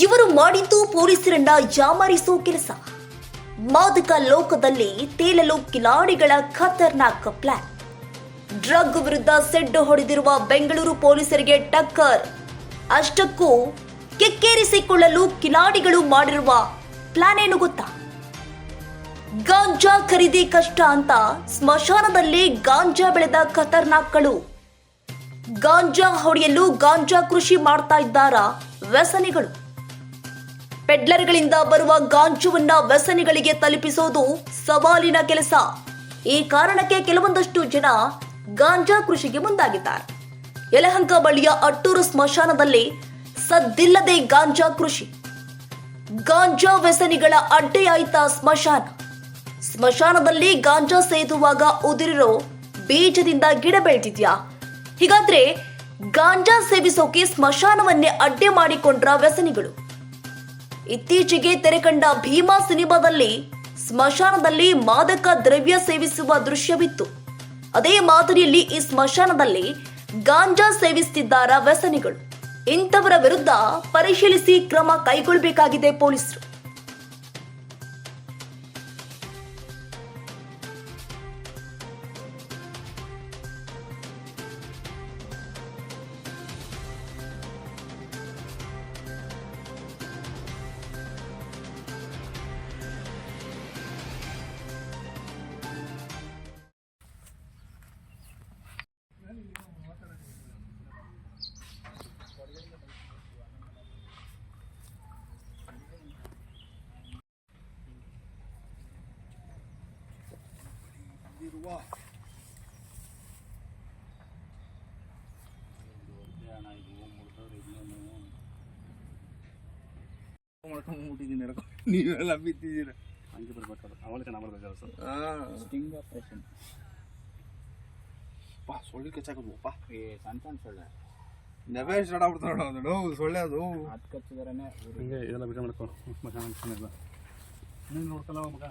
ಇವರು ಮಾಡಿದ್ದು ಪೊಲೀಸರನ್ನ ಯಾಮಾರಿಸೋ ಕೆಲಸ. ಮಾದಕ ಲೋಕದಲ್ಲಿ ತೇಲಲು ಕಿಲಾಡಿಗಳ ಖತರ್ನಾಕ್ ಪ್ಲಾನ್ ಡ್ರಗ್ ವಿರುದ್ಧ ಸೆಡ್ಡು ಹೊಡೆದಿರುವ ಬೆಂಗಳೂರು ಪೊಲೀಸರಿಗೆ ಟಕ್ಕರ್. ಅಷ್ಟಕ್ಕೂ ಕೆಕ್ಕೇರಿಸಿಕೊಳ್ಳಲು ಕಿಲಾಡಿಗಳು ಮಾಡಿರುವ ಪ್ಲಾನ್ ಏನು ಗೊತ್ತಾ? ಗಾಂಜಾ ಖರೀದಿ ಕಷ್ಟ ಅಂತ ಸ್ಮಶಾನದಲ್ಲಿ ಗಾಂಜಾ ಬೆಳೆದ ಖತರ್ನಾಕ್ಗಳು. ಗಾಂಜಾ ಹೊಡೆಯಲು ಗಾಂಜಾ ಕೃಷಿ ಮಾಡ್ತಾ ಇದ್ದಾರಾ ವ್ಯಸನಿಗಳು. ಪೆಡ್ಲರ್ಗಳಿಂದ ಬರುವ ಗಾಂಜುವನ್ನ ವ್ಯಸನಿಗಳಿಗೆ ತಲುಪಿಸೋದು ಸವಾಲಿನ ಕೆಲಸ. ಈ ಕಾರಣಕ್ಕೆ ಕೆಲವೊಂದಷ್ಟು ಜನ ಗಾಂಜಾ ಕೃಷಿಗೆ ಮುಂದಾಗಿದ್ದಾರೆ. ಯಲಹಂಕ ಬಳಿಯ ಅಟ್ಟೂರು ಸ್ಮಶಾನದಲ್ಲಿ ಸದ್ದಿಲ್ಲದೆ ಗಾಂಜಾ ಕೃಷಿ. ಗಾಂಜಾ ವ್ಯಸನಿಗಳ ಅಡ್ಡೆಯಾಯಿತ ಸ್ಮಶಾನ. ಸ್ಮಶಾನದಲ್ಲಿ ಗಾಂಜಾ ಸೇದುವಾಗ ಉದುರಿರೋ ಬೀಜದಿಂದ ಗಿಡ ಬೆಳೆದಿದ್ಯಾ? ಹೀಗಾದ್ರೆ ಗಾಂಜಾ ಸೇವಿಸೋಕೆ ಸ್ಮಶಾನವನ್ನೇ ಅಡ್ಡೆ ಮಾಡಿಕೊಂಡ್ರ ವ್ಯಸನಿಗಳು. ಇತ್ತೀಚೆಗೆ ತೆರೆಕಂಡ ಭೀಮಾ ಸಿನಿಮಾದಲ್ಲಿ ಸ್ಮಶಾನದಲ್ಲಿ ಮಾದಕ ದ್ರವ್ಯ ಸೇವಿಸುವ ದೃಶ್ಯವಿತ್ತು. ಅದೇ ಮಾದರಿಯಲ್ಲಿ ಈ ಸ್ಮಶಾನದಲ್ಲಿ ಗಾಂಜಾ ಸೇವಿಸುತ್ತಿದ್ದಾರ ವ್ಯಸನಿಗಳು. ಇಂಥವರ ವಿರುದ್ಧ ಪರಿಶೀಲಿಸಿ ಕ್ರಮ ಕೈಗೊಳ್ಳಬೇಕಾಗಿದೆ ಪೊಲೀಸರು. ಮಾಡ್ಕೊಂಡ್ಬಿಟ್ಟಿದ್ದೀನಿ ನಡ್ಕೊಂಡು ನೀವೆಲ್ಲ ಬಿತ್ತಿದ್ದೀರ ಹಂಗೆ ಬರ್ಬೇಕಾದ್ರೆ ಅವಳಿಗೆ ನಾ ಬರ್ಬೇಕು ಸರ್ ಸ್ಟಿಂಗ್ ಆಪ್ರೇಷನ್ ಪಾ ಸೊಳ್ಳೆ ಕಚ್ಚಾಕೋದು ಪಾ ಏ ಸಣ್ಣ ಸಣ್ಣ ಸೊಳ್ಳೆ ನೆವೆ ಸ್ಟಾರ್ಟ್ ಆಗ್ಬಿಡ್ತಾವೆ ಅದು ಸೊಳ್ಳೆ ಅದು ಹತ್ತು ಕಚ್ಚಿದ್ರೇ ಹಿಂಗೆ ಇದೆಲ್ಲ ಬಿಟ್ಟು ಮಾಡ್ಕೊ ಮಗ ಅನ್ಕೊಂಡಿಲ್ಲ ನೀನು ನೋಡ್ಕಲ್ಲ ಮಗ.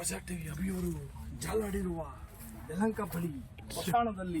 ಪ್ರಜಾ ಟಿವಿ ಅಭಿಯವರು ಜಾಲಾಡಿರುವ ಯಲಂಕ ಬಳಿ ಸ್ಮಶಾನದಲ್ಲಿ